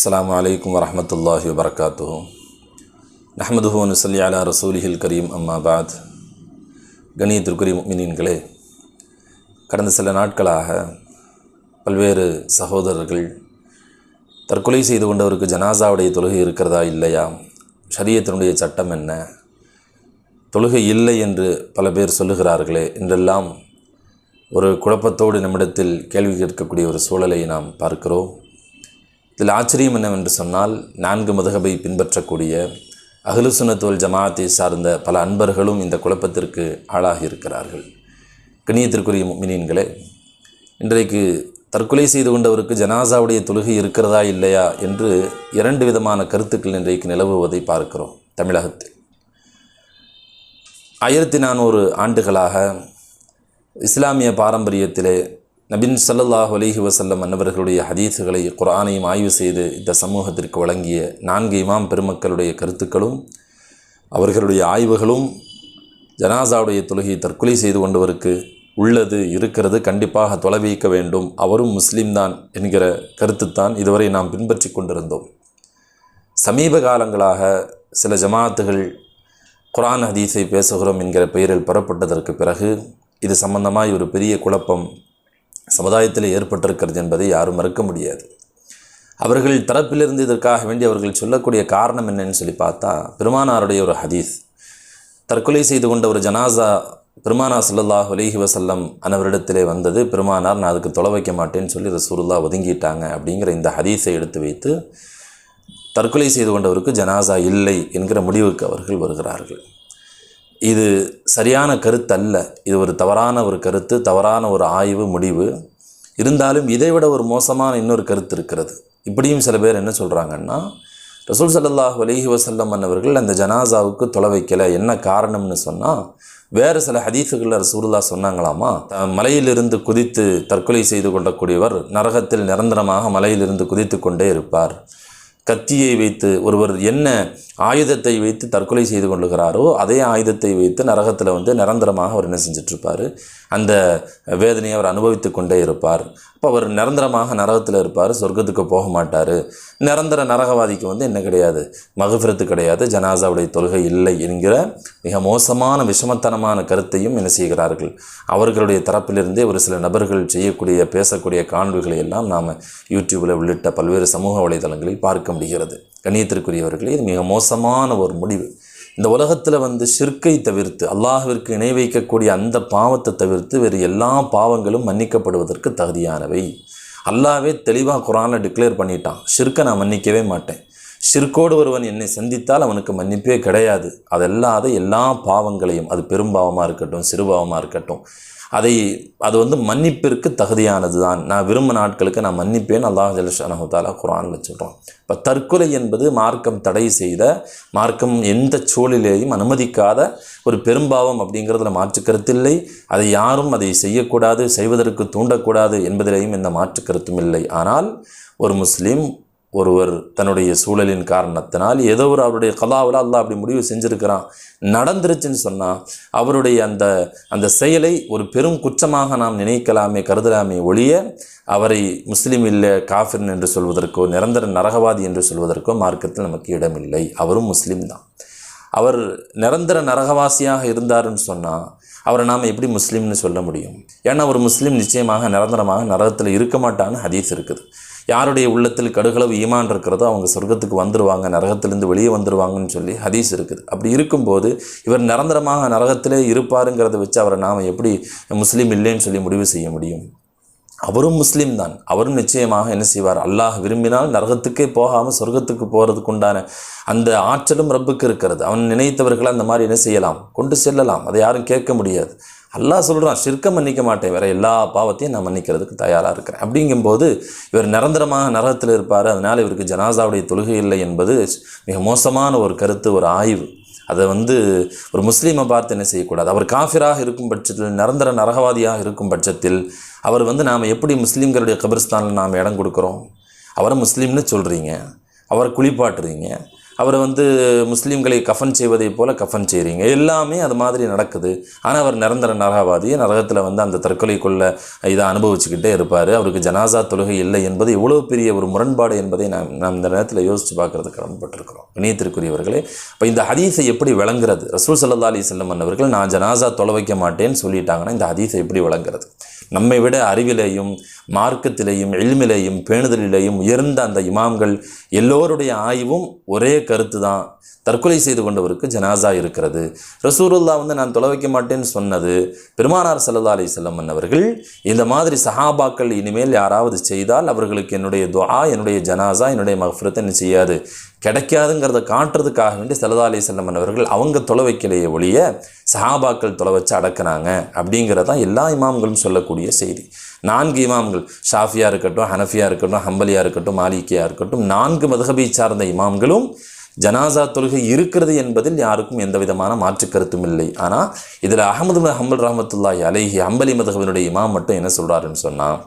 அஸ்ஸலாமு அலைக்கும் வரஹமத்துல்லாஹி வபரகாத்துஹு நஹமதுஹு நுசல்லி அலா ரசூலிஹில் கரீம் அம்மா பாத் கணியத்திற்குரிய முக்மினீன்களே கடந்த சில நாட்களாக பல்வேறு சகோதரர்கள் தற்கொலை செய்து கொண்டவருக்கு ஜனாசாவுடைய தொழுகை இருக்கிறதா இல்லையா? சரியத்தினுடைய சட்டம் என்ன? தொழுகை இல்லை என்று பல பேர் சொல்லுகிறார்களே என்றெல்லாம் ஒரு குழப்பத்தோடு நம்மிடத்தில் கேள்வி கேட்கக்கூடிய ஒரு சூழலை நாம் பார்க்கிறோம். இதில் ஆச்சரியம் என்னவென்று சொன்னால் நான்கு மதுகபை பின்பற்றக்கூடிய அகலுசுனத்துவல் ஜமாத்தை சார்ந்த பல அன்பர்களும் இந்த குழப்பத்திற்கு ஆளாகி இருக்கிறார்கள் கணியத்திற்குரிய மினியன்களே இன்றைக்கு தற்கொலை செய்து கொண்டவருக்கு ஜனாசாவுடைய தொழுகை இருக்கிறதா இல்லையா என்று இரண்டு விதமான கருத்துக்கள் இன்றைக்கு நிலவுவதை பார்க்கிறோம் தமிழகத்தில். ஆயிரத்தி நானூறு ஆண்டுகளாக இஸ்லாமிய பாரம்பரியத்திலே நபின் ஸல்லல்லாஹு அலிஹி வசல்லம் அன்னவர்களுடைய ஹதீஸுகளை குரானையும் ஆய்வு செய்து இந்த சமூகத்திற்கு வழங்கிய நான்கு இமாம் பெருமக்களுடைய கருத்துக்களும் அவர்களுடைய ஆய்வுகளும் ஜனாசாவுடைய தொழுகை தற்கொலை செய்து கொண்டவருக்கு உள்ளது இருக்கிறது கண்டிப்பாக தொலைவிக்க வேண்டும். அவரும் முஸ்லீம்தான் என்கிற கருத்துத்தான் இதுவரை நாம் பின்பற்றி கொண்டிருந்தோம். சமீப காலங்களாக சில ஜமாத்துகள் குரான் ஹதீஸை பேசுகிறோம் என்கிற பெயரில் பெறப்பட்டதற்கு பிறகு இது சம்பந்தமாய் ஒரு பெரிய குழப்பம் சமுதாயத்தில் ஏற்பட்டிருக்கிறது என்பதை யாரும் மறுக்க முடியாது. அவர்கள் தரப்பிலிருந்து இதற்காக வேண்டி அவர்கள் சொல்லக்கூடிய காரணம் என்னன்னு சொல்லி பார்த்தா பெருமானாருடைய ஒரு ஹதீஸ். தற்கொலை செய்து கொண்ட ஒரு ஜனாசா பெருமானா ஸல்லல்லாஹு அலைஹி வசல்லம் அனவரிடத்திலே வந்தது பெருமானார் நான் அதுக்கு தொலை வைக்க மாட்டேன்னு சொல்லி ரசூலுல்லா ஒதுங்கிட்டாங்க அப்படிங்கிற இந்த ஹதீஸை எடுத்து வைத்து தற்கொலை செய்து கொண்டவருக்கு ஜனாசா இல்லை என்கிற முடிவுக்கு அவர்கள் வருகிறார்கள். இது சரியான கருத்து அல்ல இது ஒரு தவறான ஒரு கருத்து தவறான ஒரு ஆய்வு முடிவு. இருந்தாலும் இதைவிட ஒரு மோசமான இன்னொரு கருத்து இருக்கிறது. இப்படியும் சில பேர் என்ன சொல்கிறாங்கன்னா ரசூல் சல்லாஹ் அலைஹி வசல்லம் அன்னவர்கள் அந்த ஜனாசாவுக்கு தொலை வைக்கலை என்ன காரணம்னு சொன்னால் வேறு சில ஹதீஃபுகளில் ரசூல்லா சொன்னாங்களாமா மலையிலிருந்து குதித்து தற்கொலை செய்து கொள்ளக்கூடியவர் நரகத்தில் நிரந்தரமாக மலையிலிருந்து குதித்து கொண்டே இருப்பார். கத்தியை வைத்து ஒருவர் என்ன ஆயுதத்தை வைத்து தற்கொலை செய்து கொள்ளுகிறாரோ அதே ஆயுதத்தை வைத்து நரகத்தில் வந்து நிரந்தரமாக அவர் என்ன செஞ்சிட்ருப்பார்? அந்த வேதனையை அவர் அனுபவித்து கொண்டே இருப்பார். அப்போ அவர் நிரந்தரமாக நரகத்தில் இருப்பார் சொர்க்கத்துக்கு போக மாட்டார். நிரந்தர நரகவாதிக்கு வந்து என்ன கிடையாது? மகஃபிரத்து கிடையாது ஜனாசாவுடைய தொழுகை இல்லை என்கிற மிக மோசமான விஷமத்தனமான கருத்தையும் என்ன செய்கிறார்கள்? அவர்களுடைய தரப்பிலிருந்தே ஒரு சில நபர்கள் செய்யக்கூடிய பேசக்கூடிய காண்புகளை எல்லாம் நாம் யூடியூப்பில் உள்ளிட்ட பல்வேறு சமூக வலைதளங்களில் பார்க்க முடிகிறது. கண்ணியத்திற்குரியவர்களே இது மிக மோசமான ஒரு முடிவு. இந்த உலகத்தில் வந்து ஷிர்க்கை தவிர்த்து அல்லாஹிற்கு இணை வைக்கக்கூடிய அந்த பாவத்தை தவிர்த்து வேறு எல்லா பாவங்களும் மன்னிக்கப்படுவதற்கு தகுதியானவை. அல்லாஹ்வே தெளிவாக குரானில் டிக்ளேர் பண்ணிட்டான். ஷிர்க்கை நான் மன்னிக்கவே மாட்டேன். ஷிர்கோடு ஒருவன் என்னை சந்தித்தால் அவனுக்கு மன்னிப்பே கிடையாது. அதல்லாத எல்லா பாவங்களையும் அது பெரும்பாவமாக இருக்கட்டும் சிறுபாவமாக இருக்கட்டும் அதை அது வந்து மன்னிப்பிற்கு தகுதியானது தான் நான் விரும்ப நாட்களுக்கு நான் மன்னிப்பேன். அல்லாஹ் ஜலஷானஹாலா குரானில் சொல்கிறோம் இப்போ தற்கொலை என்பது மார்க்கம் தடை செய்த மார்க்கம் எந்த சூழலையும் அனுமதிக்காத ஒரு பெரும்பாவம் அப்படிங்கிறதுல மாற்று கருத்தில்லை. அதை யாரும் அதை செய்யக்கூடாது செய்வதற்கு தூண்டக்கூடாது என்பதிலேயும் எந்த மாற்று கருத்தும் இல்லை. ஆனால் ஒரு முஸ்லீம் ஒருவர் தன்னுடைய சூழலின் காரணத்தினால் ஏதோ ஒரு அவருடைய கதாவில் அல்லாஹ் அப்படி முடிவு செஞ்சுருக்கிறான். நடந்துருச்சுன்னு சொன்னால் அவருடைய அந்த அந்த செயலை ஒரு பெரும் குற்றமாக நாம் நினைக்கலாமே கருதலாமே ஒழிய அவரை முஸ்லீம் இல்லை காஃபிர்ன் என்று சொல்வதற்கோ நிரந்தர நரகவாதி என்று சொல்வதற்கோ மார்க்கத்தில் நமக்கு இடமில்லை. அவரும் முஸ்லீம் தான். அவர் நிரந்தர நரகவாசியாக இருந்தாருன்னு சொன்னால் அவரை நாம் எப்படி முஸ்லீம்னு சொல்ல முடியும்? ஏன்னா ஒரு முஸ்லீம் நிச்சயமாக நிரந்தரமாக நரகத்தில் இருக்க மாட்டான்னு ஹதீஸ் இருக்குது. யாருடைய உள்ளத்தில் கடுகளவு ஈமான் இருக்கிறதோ அவங்க சொர்க்கத்துக்கு வந்துடுவாங்க நரகத்திலேருந்து வெளியே வந்துடுவாங்கன்னு சொல்லி ஹதீஸ் இருக்குது. அப்படி இருக்கும்போது இவர் நிரந்தரமாக நரகத்திலே இருப்பாருங்கிறத வச்சு அவரை நாம் எப்படி முஸ்லீம் இல்லைன்னு சொல்லி முடிவு செய்ய முடியும்? அவரும் முஸ்லீம் தான். அவரும் நிச்சயமாக என்ன செய்வார்? அல்லாஹ் விரும்பினால் நரகத்துக்கே போகாமல் சொர்க்கத்துக்கு போகிறதுக்கு உண்டான அந்த ஆற்றலும் ரப்புக்கு இருக்கிறது. அவன் நினைத்தவர்களை அந்த மாதிரி என்ன செய்யலாம்? கொண்டு செல்லலாம். அதை யாரும் கேட்க முடியாது. அல்லாஹ் சொல்கிறான் சிற்கம் மன்னிக்க மாட்டேன். வேறு எல்லா பாவத்தையும் நான் மன்னிக்கிறதுக்கு தயாராக இருக்கிறேன். அப்படிங்கும்போது இவர் நிரந்தரமாக நரகத்தில் இருப்பார். அதனால் இவருக்கு ஜனாசாவுடைய தொழுகை இல்லை என்பது மிக மோசமான ஒரு கருத்து ஒரு ஆய்வு. அதை வந்து ஒரு முஸ்லீமை பார்த்து என்ன செய்யக்கூடாது? அவர் காஃபிராக இருக்கும் பட்சத்தில் நிரந்தர நரகவாதியாக இருக்கும் பட்சத்தில் அவர் வந்து நாம் எப்படி முஸ்லீம்களுடைய கபிரிஸ்தானில் நாம் இடம் கொடுக்குறோம்? அவரை முஸ்லீம்னு சொல்கிறீங்க அவரை குளிப்பாட்டுறீங்க. அவரை வந்து முஸ்லீம்களை கஃன் செய்வதைப் போல கஃன் செய்கிறீங்க எல்லாமே அது மாதிரி நடக்குது. ஆனால் அவர் நிரந்தர நரகவாதி. நரகத்தில் வந்து அந்த தற்கொலைக்குள்ள இதை அனுபவிச்சுக்கிட்டே இருப்பார். அவருக்கு ஜனாசா தொழுகை இல்லை என்பது இவ்வளோ பெரிய ஒரு முரண்பாடு என்பதை நாம் நாம் இந்த நேரத்தில் யோசித்து பார்க்கறது கடமைப்பட்டிருக்கிறோம். இணையத்திற்குரியவர்களே இப்போ இந்த ஹதீஸை எப்படி விளங்குறது? ரசூல் சல்லா அலி செல்லம் அவர்கள் நான் ஜனாசா தொலை வைக்க மாட்டேன்னு சொல்லிட்டாங்கன்னா இந்த ஹதீஸை எப்படி விளங்குறது? நம்மை விட அறிவிலேயும் மார்க்கத்திலேயும் எளிமிலேயும் பேணுதலிலேயும் உயர்ந்த அந்த இமாம்கள் எல்லோருடைய ஆய்வும் ஒரே கருத்து தான் தற்கொலை செய்து கொண்டவருக்கு ஜனாசா இருக்கிறது. ரசூருல்லா வந்து நான் தொலை வைக்க மாட்டேன்னு சொன்னது பெருமானார் சல்லா அலி செல்லம் அவர்கள் இந்த மாதிரி சஹாபாக்கள் இனிமேல் யாராவது செய்தால் அவர்களுக்கு என்னுடைய துவா என்னுடைய ஜனாசா என்னுடைய மஃபரத்தை செய்யாது? கிடைக்காதுங்கிறத காட்டுறதுக்காக வேண்டி சல்லா அலி செல்லம் அவர்கள் அவங்க தொலை வைக்கலையே ஒழிய சஹாபாக்கள் தொலை வச்சு அடக்குனாங்க அப்படிங்கிறதான் எல்லா இமாம்களும் சொல்லக்கூடிய செய்தி. நான்கு இமாம்கள் ஷாஃபியாக இருக்கட்டும் ஹனஃபியாக இருக்கட்டும் ஹம்பலியாக இருக்கட்டும் மாலிகியாக இருக்கட்டும் நான்கு மதுகபை சார்ந்த இமாம்களும் ஜனாசா தொழுகை இருக்கிறது என்பதில் யாருக்கும் எந்த விதமான மாற்று கருத்தும் இல்லை. ஆனால் இதில் அகமது அஹமல் ஹம்பல் ரஹமத்துல்லாஹி அலேஹி ஹம்பலி மதுகவினுடைய இமாம் மட்டும் என்ன சொல்கிறாருன்னு சொன்னால்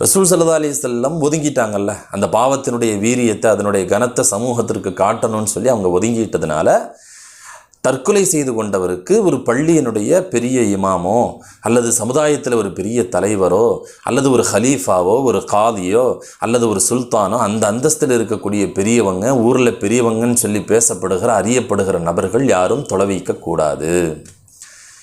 ரசூல் சல்லா அலி செல்லம் ஒதுங்கிட்டாங்கல்ல. அந்த பாவத்தினுடைய வீரியத்தை அதனுடைய கனத்தை சமூகத்திற்கு காட்டணும்னு சொல்லி அவங்க ஒதுங்கிட்டதுனால தற்கொலை செய்து கொண்டவருக்கு ஒரு பள்ளியினுடைய பெரிய இமாமோ அல்லது சமுதாயத்தில் ஒரு பெரிய தலைவரோ அல்லது ஒரு ஹலீஃபாவோ ஒரு காதியோ அல்லது ஒரு சுல்தானோ அந்த அந்தஸ்தில் இருக்கக்கூடிய பெரியவங்க ஊரில் பெரியவங்கன்னு சொல்லி பேசப்படுகிற அறியப்படுகிற நபர்கள் யாரும் தொலைவிக்கக்கூடாது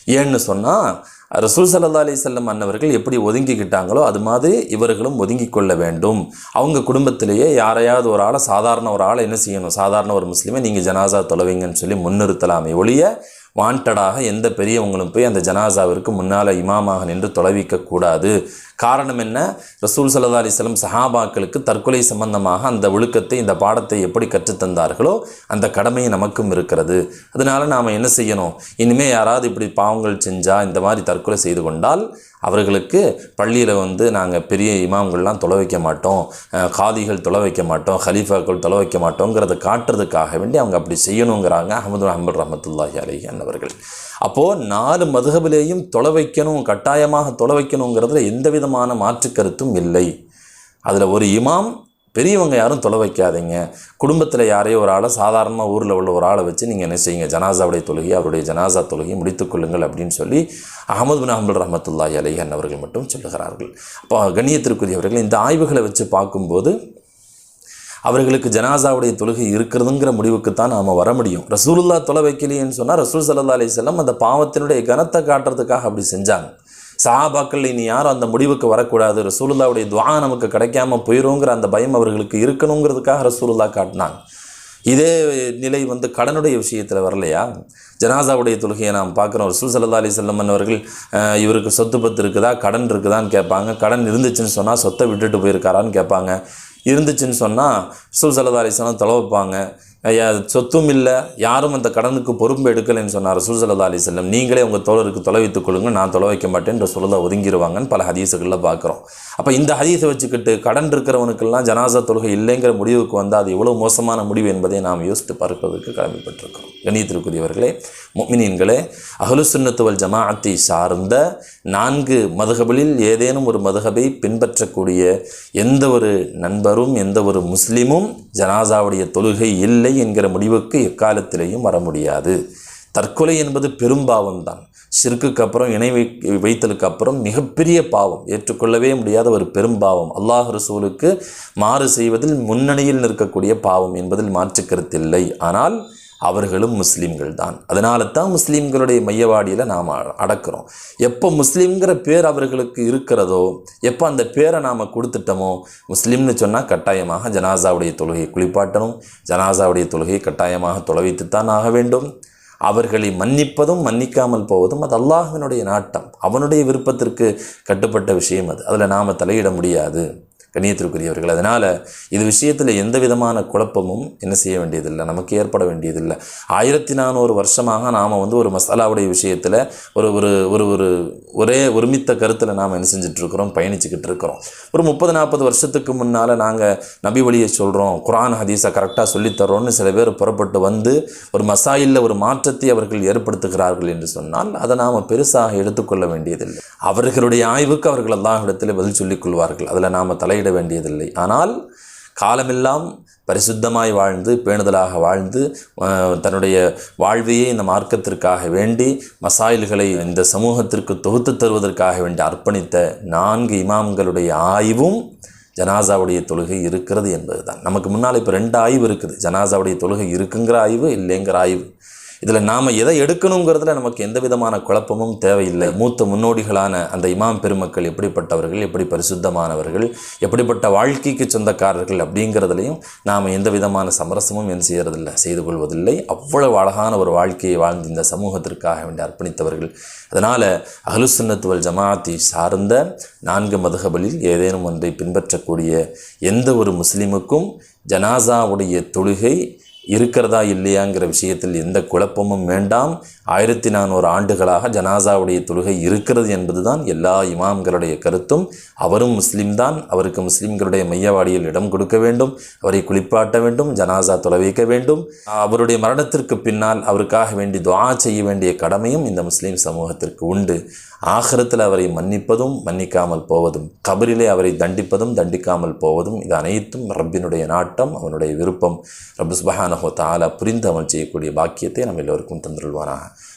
ஏன்னு சொன்னால் ரசூல் சல்லா அலி செல்லம் அன்னவர்கள் எப்படி ஒதுங்கிக்கிட்டாங்களோ அது மாதிரி இவர்களும் ஒதுங்கி கொள்ள வேண்டும். அவங்க குடும்பத்திலேயே யாரையாவது ஒரு ஆளை சாதாரண ஒரு ஆளை என்ன செய்யணும்? சாதாரண ஒரு முஸ்லீமை நீங்கள் ஜனாசா தொலைவீங்கன்னு சொல்லி முன்னிறுத்தலாமே ஒழிய வாண்டடாக எந்த பெரியவங்களும் போய் அந்த ஜனாசாவிற்கு முன்னால் இமாமாக நின்று தொலைவிக்கக்கூடாது காரணம் என்ன? ரசூல் சல்லா அலிஸ்லம் சஹாபாக்களுக்கு தற்கொலை சம்பந்தமாக அந்த ஒழுக்கத்தை இந்த பாடத்தை எப்படி கற்றுத்தந்தார்களோ அந்த கடமை நமக்கும் இருக்கிறது. அதனால் நாம் என்ன செய்யணும்? இனிமேல் யாராவது இப்படி பாவங்கள் செஞ்சால் இந்த மாதிரி தற்கொலை செய்து கொண்டால் அவர்களுக்கு பள்ளியில் வந்து நாங்கள் பெரிய இமாம்கள்லாம் தொலை வைக்க மாட்டோம். காதிகள் தொலை வைக்க மாட்டோம். ஹலீஃபாக்கள் தொலை வைக்க மாட்டோங்கிறத காட்டுறதுக்காக வேண்டி அவங்க அப்படி செய்யணுங்கிறாங்க அஹமது அஹமது ரஹமத்துல்லாஹி அலி அன்னவர்கள். அப்போது நாலு மதுகபிலேயும் தொலை வைக்கணும் கட்டாயமாக தொலை வைக்கணுங்கிறதுல எந்த விதமான மாற்று கருத்தும் இல்லை. அதில் ஒரு இமாம் பெரியவங்க யாரும் தொலை வைக்காதீங்க. குடும்பத்தில் யாரையோ ஒரு ஆளை சாதாரணமாக ஊரில் உள்ள ஒரு ஆளை வச்சு நீங்கள் என்ன செய்யுங்க? ஜனாசாவுடைய தொழுகை அவருடைய ஜனாசா தொழுகையை முடித்துக்கொள்ளுங்கள் அப்படின்னு சொல்லி அகமது பின் அஹமது ரஹமத்துல்லா அலிஹன் அவர்கள் மட்டும் சொல்லுகிறார்கள். அப்போ கண்ணியத்திற்குரியவர்கள் இந்த ஆய்வுகளை வச்சு பார்க்கும்போது அவர்களுக்கு ஜனாசாவுடைய தொழுகை இருக்கிறதுங்கிற முடிவுக்கு தான் நாம் வர முடியும். ரசூலுல்லா தொலை வைக்கலையேன்னு சொன்னால் ரசூல் சல்லா அலிசல்லாம் அந்த பாவத்தினுடைய கனத்தை காட்டுறதுக்காக அப்படி செஞ்சாங்க. சஹாபாக்கள் இனி யாரும் அந்த முடிவுக்கு வரக்கூடாது. ரசூலுல்லாவுடைய துவா நமக்கு கிடைக்காம போயிருங்கிற அந்த பயம் அவர்களுக்கு இருக்கணுங்கிறதுக்காக ரசூலுல்லா காட்டினாங்க. இதே நிலை வந்து கடனுடைய விஷயத்தில் வரலையா? ஜனாசாவுடைய தொழுகையை நாம் பார்க்குறோம். ரசூல் சல்லா அலி செல்லம்மன் அவர்கள் இவருக்கு சொத்து பத்து இருக்குதா? கடன் இருக்குதான்னு கேட்பாங்க. கடன் இருந்துச்சுன்னு சொன்னால் சொத்தை விட்டுட்டு போயிருக்காரான்னு கேட்பாங்க. இருந்துச்சுன்னு சொன்னால் ரசூல் சல்லா அலிஸ்லாம் தொலைவைப்பாங்க சொத்தும் இல்லை யாரும் அந்த கடனுக்கு பொறுப்பு எடுக்கலைன்னு சொன்னார் ரசூல் சல்லா அலி செல்லம் நீங்களே உங்கள் தோழருக்கு தொலை வைத்துக் நான் தொலை வைக்க மாட்டேன்ற சொல்லதை ஒதுங்கிடுவாங்கன்னு பல ஹதீஸுகளில் பார்க்குறோம். அப்போ இந்த ஹதீஸை வச்சுக்கிட்டு கடன் இருக்கிறவனுக்கெல்லாம் ஜனாசா தொழுகை இல்லைங்கிற முடிவுக்கு வந்தால் அது எவ்வளோ மோசமான முடிவு என்பதை நாம் யோசித்து பார்ப்பதற்கு கடமைப்பட்டிருக்கிறோம். கணியத்திற்குரியவர்களே முக்மினீன்களே அஹ்லுசுன்னத்துவல் ஜமாஅத்தை சார்ந்த நான்கு மதுகபிலில் ஏதேனும் ஒரு மதுகபை பின்பற்றக்கூடிய எந்த ஒரு நண்பரும் எந்த ஒரு முஸ்லீமும் ஜனாசாவுடைய தொழுகை இல்லை என்கிற முடிவுக்கு எக்காலத்திலேயும் வர முடியாது. தற்கொலை என்பது பெரும்பாவம் தான் சிறுக்குக்கு அப்புறம் இணை வை வைத்தலுக்கு அப்புறம் மிகப்பெரிய பாவம். ஏற்றுக்கொள்ளவே முடியாத ஒரு பெரும்பாவம் அல்லாஹ் ரசூலுக்கு மாறு செய்வதில் முன்னணியில் நிற்கக்கூடிய பாவம் என்பதில் மாற்று கருத்தில்லை ஆனால் அவர்களும் முஸ்லீம்கள் தான் அதனால தான் முஸ்லீம்களுடைய மையவாடியில் நாம் அடக்கிறோம். எப்போ முஸ்லீம்ங்கிற பேர் அவர்களுக்கு இருக்கிறதோ எப்போ அந்த பேரை நாம் கொடுத்துட்டோமோ முஸ்லீம்னு சொன்னால் கட்டாயமாக ஜனாசாவுடைய தொழுகையை குளிப்பாட்டணும். ஜனாசாவுடைய தொழுகையை கட்டாயமாக தொலைவைத்துத்தான் ஆக வேண்டும். அவர்களை மன்னிப்பதும் மன்னிக்காமல் போவதும் அது அல்லாஹினுடைய நாட்டம். அவனுடைய விருப்பத்திற்கு கட்டுப்பட்ட விஷயம் அது. அதில் நாம் தலையிட முடியாது. கண்ணியத்திற்குரியவர்கள். அதனால் இது விஷயத்தில் எந்த விதமான குழப்பமும் என்ன செய்ய வேண்டியதில்லை. நமக்கு ஏற்பட வேண்டியதில்லை. ஆயிரத்தி நானூறு வருஷமாக நாம் வந்து ஒரு மசாலாவுடைய விஷயத்தில் ஒரு ஒரு ஒரு ஒரு ஒரே ஒருமித்த கருத்தில் நாம் என்ன செஞ்சிட்ருக்கிறோம்? பயணிச்சுக்கிட்டு இருக்கிறோம். ஒரு முப்பது நாற்பது வருஷத்துக்கு முன்னால் நாங்கள் நபி வழியை சொல்கிறோம் குரான் ஹதீஸை கரெக்டாக சொல்லித்தரோன்னு சில பேர் புறப்பட்டு வந்து ஒரு மசாயிலில் ஒரு மாற்றத்தை அவர்கள் ஏற்படுத்துகிறார்கள் என்று சொன்னால் அதை நாம் பெருசாக எடுத்துக்கொள்ள வேண்டியதில்லை. அவர்களுடைய ஆய்வுக்கு அவர்கள் அல்லாஹ்விடத்தில் பதில் சொல்லிக் கொள்வார்கள். அதில் நாம் தலையிட வேண்டியதில்லை. ஆனால் காலமெல்லாம் பரிசுத்தமாய் வாழ்ந்து பேணுதலாக வாழ்ந்து தன்னுடைய வாழ்வையே இந்த மார்க்கத்திற்காக வேண்டி மசாயில்களை இந்த சமூகத்திற்கு தொகுத்து தருவதற்காக வேண்டி அர்ப்பணித்த நான்கு இமாம்களுடைய ஆய்வும் ஜனாசாவுடைய தொழுகை இருக்கிறது என்பதுதான். நமக்கு முன்னால் இப்போ ரெண்டு ஆய்வு இருக்குது. ஜனாசாவுடைய தொழுகை இருக்குங்கிற ஆய்வு இல்லைங்கிற ஆய்வு. இதில் நாம் எதை எடுக்கணுங்கிறதுல நமக்கு எந்த விதமான குழப்பமும் தேவையில்லை. மூத்த முன்னோடிகளான அந்த இமாம் பெருமக்கள் எப்படிப்பட்டவர்கள் எப்படி பரிசுத்தமானவர்கள் எப்படிப்பட்ட வாழ்க்கைக்கு சொந்தக்காரர்கள் அப்படிங்கிறதுலையும் நாம் எந்த விதமான சமரசமும் என்ன செய்கிறதில்லை செய்து கொள்வதில்லை. அவ்வளவு அழகான ஒரு வாழ்க்கையை வாழ்ந்து இந்த சமூகத்திற்காக வேண்டி அர்ப்பணித்தவர்கள். அதனால் அகலுசுன்னத்துவல் ஜமாத்தி சார்ந்த நான்கு மதுகபலில் ஏதேனும் ஒன்றை பின்பற்றக்கூடிய எந்த ஒரு முஸ்லீமுக்கும் ஜனாசாவுடைய தொழுகை இருக்கிறதா இல்லையாங்கிற விஷயத்தில் எந்த குழப்பமும் வேண்டாம். ஆயிரத்தி நானூறு ஆண்டுகளாக ஜனாசாவுடைய தொழுகை இருக்கிறது என்பதுதான் எல்லா இமாம்களுடைய கருத்தும். அவரும் முஸ்லீம் தான் அவருக்கு முஸ்லீம்களுடைய மையவாடியில் இடம் கொடுக்க வேண்டும். அவரை குளிப்பாட்ட வேண்டும். ஜனாசா தொலை வைக்க வேண்டும். அவருடைய மரணத்திற்கு பின்னால் அவருக்காக வேண்டி துவா செய்ய வேண்டிய கடமையும் இந்த முஸ்லீம் சமூகத்திற்கு உண்டு. ஆகரத்தில் அவரை மன்னிப்பதும் மன்னிக்காமல் போவதும் கபரிலே அவரை தண்டிப்பதும் தண்டிக்காமல் போவதும் இது அனைத்தும் ரப்பினுடைய நாட்டம் அவனுடைய விருப்பம். ரபு சுபஹானஹோ தாலா புரிந்து அமல் செய்யக்கூடிய பாக்கியத்தை நம்ம எல்லோருக்கும் தந்துள்வானாக.